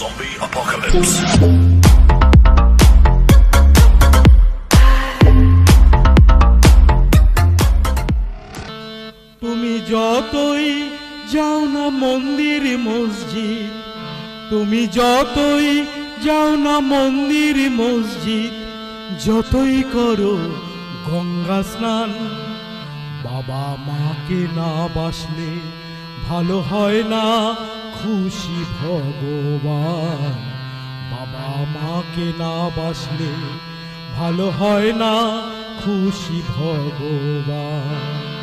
Zombie Apocalypse. তুমি যতই যাও না মন্দির মসজিদ, তুমি যতই যাও না মন্দির মসজিদ, যতই করো গঙ্গা স্নান, বাবা মাকে না বাসলে ভালো হয় না খুশি ভগবান। বাবা মাকে না বাসলে ভালো হয় না খুশি ভগবান।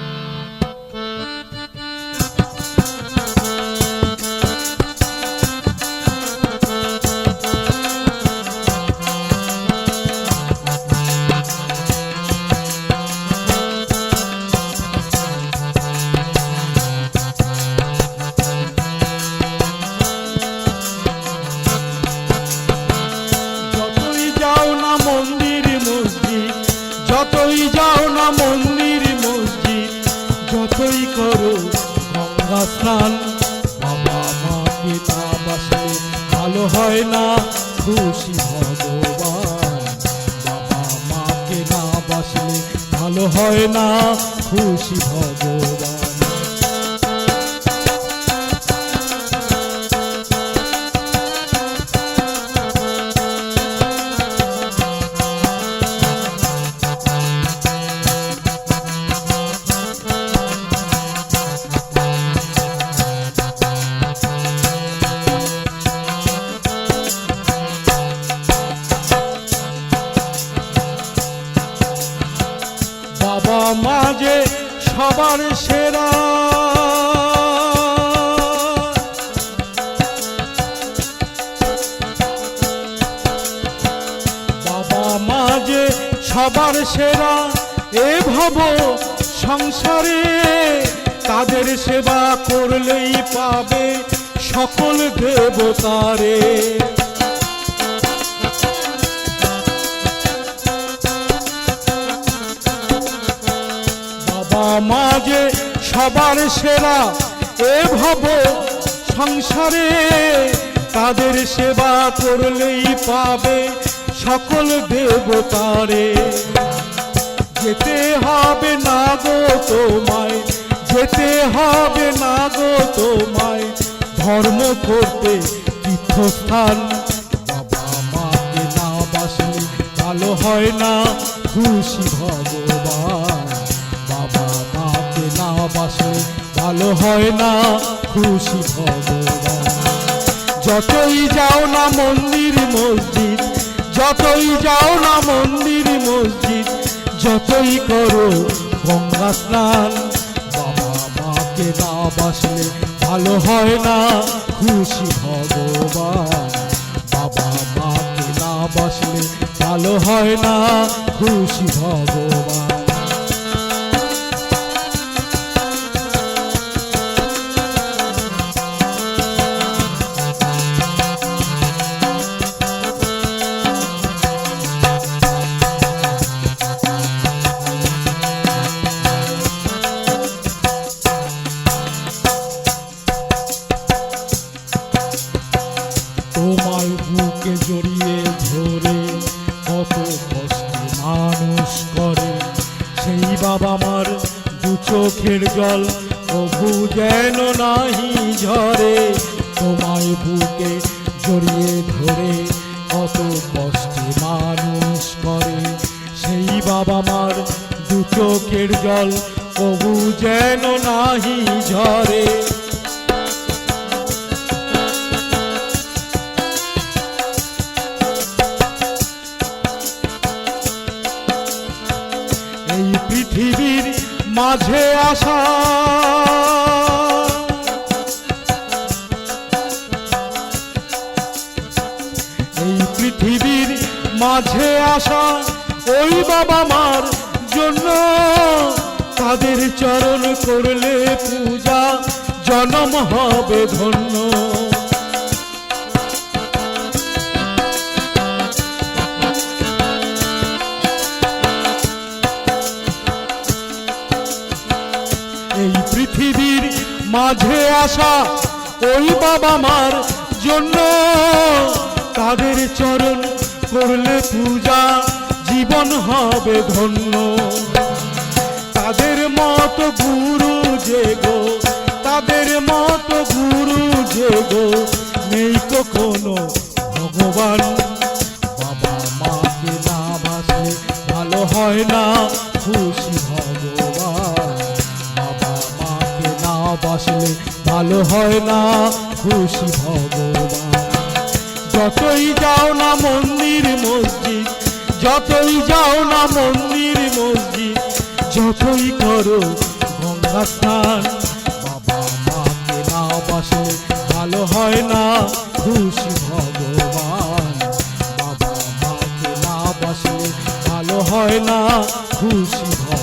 যতই যাও না মন্দির মসজিদ, যতই করো গঙ্গা স্নান, বাবা মাকে বাসলে ভালো হয় না, খুশি ভগবান। বাবা মাকে না বাসলে ভালো হয় না, খুশি ভগবান। যে সবার সেরা। বাবা মাঝে সবার সেরা, এ ভাব সংসারে তাদের সেবা করলেই পাবে সকল দেবতারে। যে সবার সেরা। এ ভাব, সংসারে তাদের সেবা করলেই পাবে সকল দেবতারে। যেতে হবে না গো তোমায়, যেতে হবে না গো তোমায়। ধর্ম করতে তীর্থস্থান, বাবা মাকে না বাসলে ভালো হয় না। খুশি ভগবান। ভালো হয় না, খুশি ভগবান যতই যাও না মন্দির, মসজিদ, যতই যাও না মন্দির, মসজিদ, যতই করো গঙ্গা স্নান, বাবা মাকে না বাসলে ভালো হয় না, খুশি ভগবান বাবা মাকে না বাসলে ভালো হয় না, খুশি ভগবান চোখের জল প্রভু যেন নাহি ঝরে। তোমায় বুকে জড়িয়ে ধরে কত কষ্টে মানুষ করে। সেই বাবা মার দু চোখের জল প্রভু যেন নাহি ঝরে। মাঝে আসা। এই পৃথিবীর মাঝে আসা ওই বাবা মার জন্য তাদের চরণ করলে পূজা জনম হবে ধন্য। পৃথিবীর মাঝে আসা ওই বাবা মার জন্য তাদের চরণ করলে পূজা জীবন হবে ধন্য। তাদের মত গুরু যে গো, তাদের মত গুরু যে গো, নেই তো কোনো ভগবান। বাবা মাকে না বাসলে ভালো হয় না, খুশি না বাসলে ভালো হয় না, খুশি ভগবান। যতই যাও না মন্দির, মসজিদ, যতই যাও না মন্দির, মসজিদ, যতই করো গঙ্গা স্নান, বাবা মাকে না বাসলে ভালো হয় না, খুশি ভগবান। বাবা মাকে না বাসলে ভালো হয় না, খুশি ভগবান।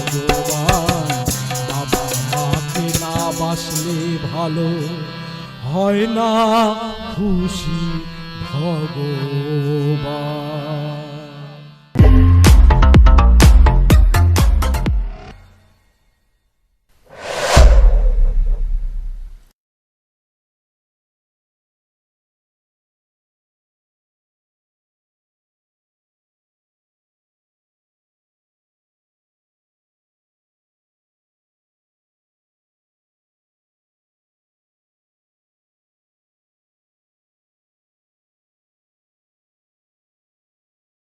ভালো হয় না খুশি ভগবান।